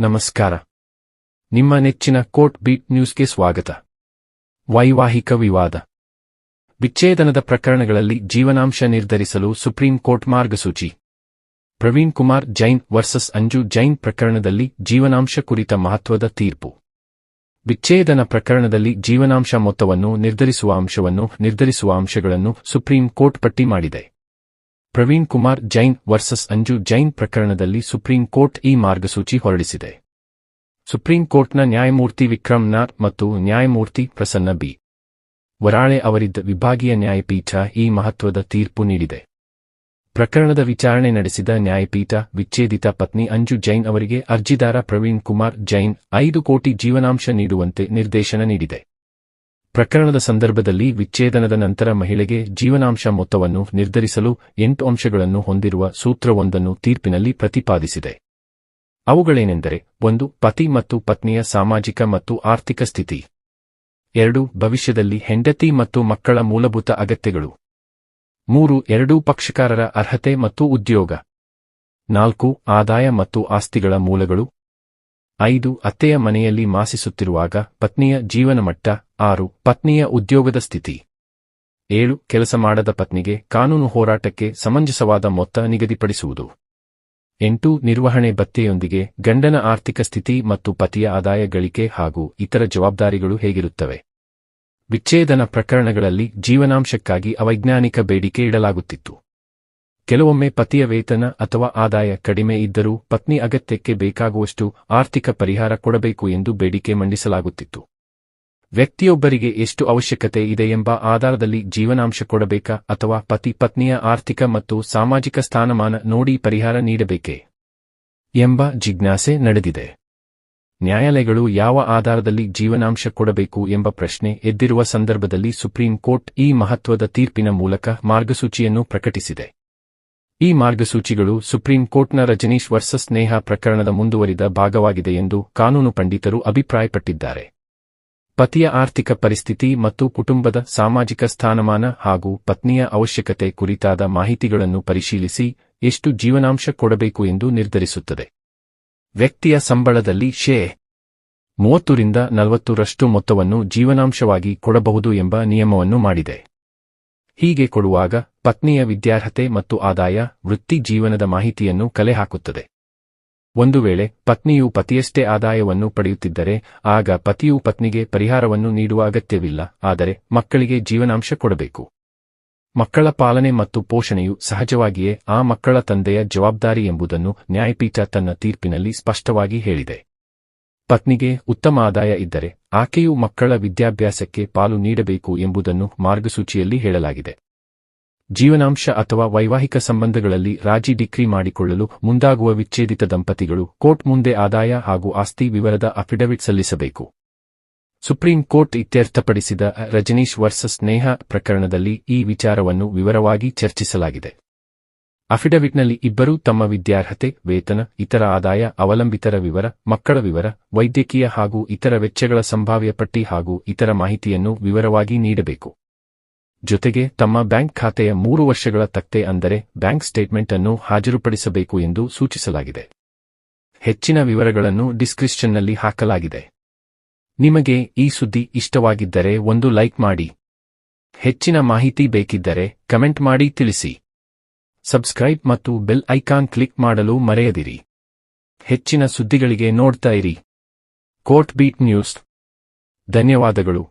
ನಮಸ್ಕಾರ. ನಿಮ್ಮ ನೆಚ್ಚಿನ ಕೋರ್ಟ್ ಬೀಟ್ ನ್ಯೂಸ್ಗೆ ಸ್ವಾಗತ. ವೈವಾಹಿಕ ವಿವಾದ. ವಿಚ್ಛೇದನದ ಪ್ರಕರಣಗಳಲ್ಲಿ ಜೀವನಾಂಶ ನಿರ್ಧರಿಸಲು ಸುಪ್ರೀಂ ಕೋರ್ಟ್ ಮಾರ್ಗಸೂಚಿ. ಪ್ರವೀಣ್ ಕುಮಾರ್ ಜೈನ್ ವರ್ಸಸ್ ಅಂಜು ಜೈನ್ ಪ್ರಕರಣದಲ್ಲಿ ಜೀವನಾಂಶ ಕುರಿತ ಮಹತ್ವದ ತೀರ್ಪು. ವಿಚ್ಛೇದನ ಪ್ರಕರಣದಲ್ಲಿ ಜೀವನಾಂಶ ಮೊತ್ತವನ್ನು ನಿರ್ಧರಿಸುವ ಅಂಶವನ್ನು ನಿರ್ಧರಿಸುವ ಅಂಶಗಳನ್ನು ಸುಪ್ರೀಂ ಕೋರ್ಟ್ ಪಟ್ಟಿ ಮಾಡಿದೆ. ಪ್ರವೀಣ್ ಕುಮಾರ್ ಜೈನ್ ವರ್ಸಸ್ ಅಂಜು ಜೈನ್ ಪ್ರಕರಣದಲ್ಲಿ ಸುಪ್ರೀಂ ಕೋರ್ಟ್ ಈ ಮಾರ್ಗಸೂಚಿ ಹೊರಡಿಸಿದೆ. ಸುಪ್ರೀಂ ಕೋರ್ಟ್ನ ನ್ಯಾಯಮೂರ್ತಿ ವಿಕ್ರಮ್ ನಾಥ್ ಮತ್ತು ನ್ಯಾಯಮೂರ್ತಿ ಪ್ರಸನ್ನ ಬಿ. ವರಾಳೆ ಅವರಿದ್ದ ವಿಭಾಗೀಯ ನ್ಯಾಯಪೀಠ ಈ ಮಹತ್ವದ ತೀರ್ಪು ನೀಡಿದೆ. ಪ್ರಕರಣದ ವಿಚಾರಣೆ ನಡೆಸಿದ ನ್ಯಾಯಪೀಠ ವಿಚ್ಛೇದಿತ ಪತ್ನಿ ಅಂಜು ಜೈನ್ ಅವರಿಗೆ ಅರ್ಜಿದಾರ ಪ್ರವೀಣ್ ಕುಮಾರ್ ಜೈನ್ ಐದು ಕೋಟಿ ಜೀವನಾಂಶ ನೀಡುವಂತೆ ನಿರ್ದೇಶನ ನೀಡಿದೆ. ಪ್ರಕರಣದ ಸಂದರ್ಭದಲ್ಲಿ ವಿಚ್ಛೇದನದ ನಂತರ ಮಹಿಳೆಗೆ ಜೀವನಾಂಶ ಮೊತ್ತವನ್ನು ನಿರ್ಧರಿಸಲು ಎಂಟು ಅಂಶಗಳನ್ನು ಹೊಂದಿರುವ ಸೂತ್ರವೊಂದನ್ನು ತೀರ್ಪಿನಲ್ಲಿ ಪ್ರತಿಪಾದಿಸಿದೆ. ಅವುಗಳೇನೆಂದರೆ, ಒಂದು, ಪತಿ ಮತ್ತು ಪತ್ನಿಯ ಸಾಮಾಜಿಕ ಮತ್ತು ಆರ್ಥಿಕ ಸ್ಥಿತಿ. ಎರಡು, ಭವಿಷ್ಯದಲ್ಲಿ ಹೆಂಡತಿ ಮತ್ತು ಮಕ್ಕಳ ಮೂಲಭೂತ ಅಗತ್ಯಗಳು. ಮೂರು, ಎರಡೂ ಪಕ್ಷಕಾರರ ಅರ್ಹತೆ ಮತ್ತು ಉದ್ಯೋಗ. ನಾಲ್ಕು, ಆದಾಯ ಮತ್ತು ಆಸ್ತಿಗಳ ಮೂಲಗಳು. ಐದು, ಅತ್ತೆಯ ಮನೆಯಲ್ಲಿ ಮಾಸಿಸುತ್ತಿರುವಾಗ ಪತ್ನಿಯ ಜೀವನಮಟ್ಟ ಆರು, ಪತ್ನಿಯ ಉದ್ಯೋಗದ ಸ್ಥಿತಿ. ಏಳು, ಕೆಲಸ ಮಾಡದ ಪತ್ನಿಗೆ ಕಾನೂನು ಹೋರಾಟಕ್ಕೆ ಸಮಂಜಸವಾದ ಮೊತ್ತ ನಿಗದಿಪಡಿಸುವುದು. ಎಂಟು, ನಿರ್ವಹಣೆ ಭತ್ಯೆಯೊಂದಿಗೆ ಗಂಡನ ಆರ್ಥಿಕ ಸ್ಥಿತಿ ಮತ್ತು ಪತಿಯ ಆದಾಯ ಗಳಿಕೆ ಹಾಗೂ ಇತರ ಜವಾಬ್ದಾರಿಗಳು ಹೇಗಿರುತ್ತವೆ. ವಿಚ್ಛೇದನ ಪ್ರಕರಣಗಳಲ್ಲಿ ಜೀವನಾಂಶಕ್ಕಾಗಿ ಅವೈಜ್ಞಾನಿಕ ಬೇಡಿಕೆ ಇಡಲಾಗುತ್ತಿತ್ತು. ಕೆಲವೊಮ್ಮೆ ಪತಿಯ ವೇತನ ಅಥವಾ ಆದಾಯ ಕಡಿಮೆ ಇದ್ದರೂ ಪತ್ನಿ ಅಗತ್ಯಕ್ಕೆ ಬೇಕಾಗುವಷ್ಟು ಆರ್ಥಿಕ ಪರಿಹಾರ ಕೊಡಬೇಕು ಎಂದು ಬೇಡಿಕೆ ಮಂಡಿಸಲಾಗುತ್ತಿತ್ತು. ವ್ಯಕ್ತಿಯೊಬ್ಬರಿಗೆ ಎಷ್ಟು ಅವಶ್ಯಕತೆ ಇದೆ ಎಂಬ ಆಧಾರದಲ್ಲಿ ಜೀವನಾಂಶ ಕೊಡಬೇಕಾ ಅಥವಾ ಪತಿ ಪತ್ನಿಯ ಆರ್ಥಿಕ ಮತ್ತು ಸಾಮಾಜಿಕ ಸ್ಥಾನಮಾನ ನೋಡಿ ಪರಿಹಾರ ನೀಡಬೇಕೇ ಎಂಬ ಜಿಜ್ಞಾಸೆ ನಡೆದಿದೆ. ನ್ಯಾಯಾಲಯಗಳು ಯಾವ ಆಧಾರದಲ್ಲಿ ಜೀವನಾಂಶ ಕೊಡಬೇಕು ಎಂಬ ಪ್ರಶ್ನೆ ಎದ್ದಿರುವ ಸಂದರ್ಭದಲ್ಲಿ ಸುಪ್ರೀಂ ಕೋರ್ಟ್ ಈ ಮಹತ್ವದ ತೀರ್ಪಿನ ಮೂಲಕ ಮಾರ್ಗಸೂಚಿಯನ್ನು ಪ್ರಕಟಿಸಿದೆ. ಈ ಮಾರ್ಗಸೂಚಿಗಳು ಸುಪ್ರೀಂ ಕೋರ್ಟ್ನ ರಜನೀಶ್ ವರ್ಸಸ್ ಸ್ನೇಹ ಪ್ರಕರಣದ ಮುಂದುವರಿದ ಭಾಗವಾಗಿದೆ ಎಂದು ಕಾನೂನು ಪಂಡಿತರು ಅಭಿಪ್ರಾಯಪಟ್ಟಿದ್ದಾರೆ. ಪತಿಯ ಆರ್ಥಿಕ ಪರಿಸ್ಥಿತಿ ಮತ್ತು ಕುಟುಂಬದ ಸಾಮಾಜಿಕ ಸ್ಥಾನಮಾನ ಹಾಗೂ ಪತ್ನಿಯ ಅವಶ್ಯಕತೆ ಕುರಿತಾದ ಮಾಹಿತಿಗಳನ್ನು ಪರಿಶೀಲಿಸಿ ಎಷ್ಟು ಜೀವನಾಂಶ ಕೊಡಬೇಕು ಎಂದು ನಿರ್ಧರಿಸುತ್ತದೆ. ವ್ಯಕ್ತಿಯ ಸಂಬಳದಲ್ಲಿ ಶೇ. ಮೂವತ್ತರಿಂದ ನಲವತ್ತರಷ್ಟು ಮೊತ್ತವನ್ನು ಜೀವನಾಂಶವಾಗಿ ಕೊಡಬಹುದು ಎಂಬ ನಿಯಮವನ್ನು ಮಾಡಿದೆ. ಹೀಗೆ ಕೊಡುವಾಗ ಪತ್ನಿಯ ವಿದ್ಯಾರ್ಹತೆ ಮತ್ತು ಆದಾಯ ವೃತ್ತಿ ಜೀವನದ ಮಾಹಿತಿಯನ್ನು ಕಲೆ ಹಾಕುತ್ತದೆ ಒಂದು ವೇಳೆ ಪತ್ನಿಯು ಪತಿಯಷ್ಟೇ ಆದಾಯವನ್ನು ಪಡೆಯುತ್ತಿದ್ದರೆ, ಆಗ ಪತಿಯು ಪತ್ನಿಗೆ ಪರಿಹಾರವನ್ನು ನೀಡುವ ಅಗತ್ಯವಿಲ್ಲ, ಆದರೆ ಮಕ್ಕಳಿಗೆ ಜೀವನಾಂಶ ಕೊಡಬೇಕು. ಮಕ್ಕಳ ಪಾಲನೆ ಮತ್ತು ಪೋಷಣೆಯು ಸಹಜವಾಗಿಯೇ ಆ ಮಕ್ಕಳ ತಂದೆಯ ಜವಾಬ್ದಾರಿ ಎಂಬುದನ್ನು ನ್ಯಾಯಪೀಠ ತನ್ನ ತೀರ್ಪಿನಲ್ಲಿ ಸ್ಪಷ್ಟವಾಗಿ ಹೇಳಿದೆ. ಪತ್ನಿಗೆ ಉತ್ತಮ ಆದಾಯ ಇದ್ದರೆ ಆಕೆಯು ಮಕ್ಕಳ ವಿದ್ಯಾಭ್ಯಾಸಕ್ಕೆ ಪಾಲು ನೀಡಬೇಕು ಎಂಬುದನ್ನು ಮಾರ್ಗಸೂಚಿಯಲ್ಲಿ ಹೇಳಲಾಗಿದೆ. ಜೀವನಾಂಶ ಅಥವಾ ವೈವಾಹಿಕ ಸಂಬಂಧಗಳಲ್ಲಿ ರಾಜಿ ಡಿಕ್ರಿ ಮಾಡಿಕೊಳ್ಳಲು ಮುಂದಾಗುವ ವಿಚ್ಛೇದಿತ ದಂಪತಿಗಳು ಕೋರ್ಟ್ ಮುಂದೆ ಆದಾಯ ಹಾಗೂ ಆಸ್ತಿ ವಿವರದ ಅಫಿಡವಿಟ್ ಸಲ್ಲಿಸಬೇಕು. ಸುಪ್ರೀಂ ಕೋರ್ಟ್ ಇತ್ಯರ್ಥಪಡಿಸಿದ ರಜನೀಶ್ ವರ್ಸಸ್ ಸ್ನೇಹ ಪ್ರಕರಣದಲ್ಲಿ ಈ ವಿಚಾರವನ್ನು ವಿವರವಾಗಿ ಚರ್ಚಿಸಲಾಗಿದೆ. ಅಫಿಡವಿಟ್ನಲ್ಲಿ ಇಬ್ಬರೂ ತಮ್ಮ ವಿದ್ಯಾರ್ಹತೆ, ವೇತನ, ಇತರ ಆದಾಯ, ಅವಲಂಬಿತರ ವಿವರ, ಮಕ್ಕಳ ವಿವರ, ವೈದ್ಯಕೀಯ ಹಾಗೂ ಇತರ ವೆಚ್ಚಗಳ ಸಂಭಾವ್ಯ ಪಟ್ಟಿ ಹಾಗೂ ಇತರ ಮಾಹಿತಿಯನ್ನು ವಿವರವಾಗಿ ನೀಡಬೇಕು. ಜೊತೆಗೆ ತಮ್ಮ ಬ್ಯಾಂಕ್ ಖಾತೆಯ ಮೂರು ವರ್ಷಗಳ ತಕ್ತೆ ಅಂದರೆ ಬ್ಯಾಂಕ್ ಸ್ಟೇಟ್ಮೆಂಟ್ ಅನ್ನು ಹಾಜರುಪಡಿಸಬೇಕು ಎಂದು ಸೂಚಿಸಲಾಗಿದೆ. ಹೆಚ್ಚಿನ ವಿವರಗಳನ್ನು ಡಿಸ್ಕ್ರಿಪ್ಷನ್ನಲ್ಲಿ ಹಾಕಲಾಗಿದೆ. ನಿಮಗೆ ಈ ಸುದ್ದಿ ಇಷ್ಟವಾಗಿದ್ದರೆ ಒಂದು ಲೈಕ್ ಮಾಡಿ. ಹೆಚ್ಚಿನ ಮಾಹಿತಿ ಬೇಕಿದ್ದರೆ ಕಮೆಂಟ್ ಮಾಡಿ ತಿಳಿಸಿ. ಸಬ್ಸ್ಕ್ರೈಬ್ ಮತ್ತು ಬೆಲ್ ಐಕಾನ್ ಕ್ಲಿಕ್ ಮಾಡಲು ಮರೆಯದಿರಿ. ಹೆಚ್ಚಿನ ಸುದ್ದಿಗಳಿಗೆ ನೋಡ್ತಾ ಇರಿ. Court beat news. ಧನ್ಯವಾದಗಳು.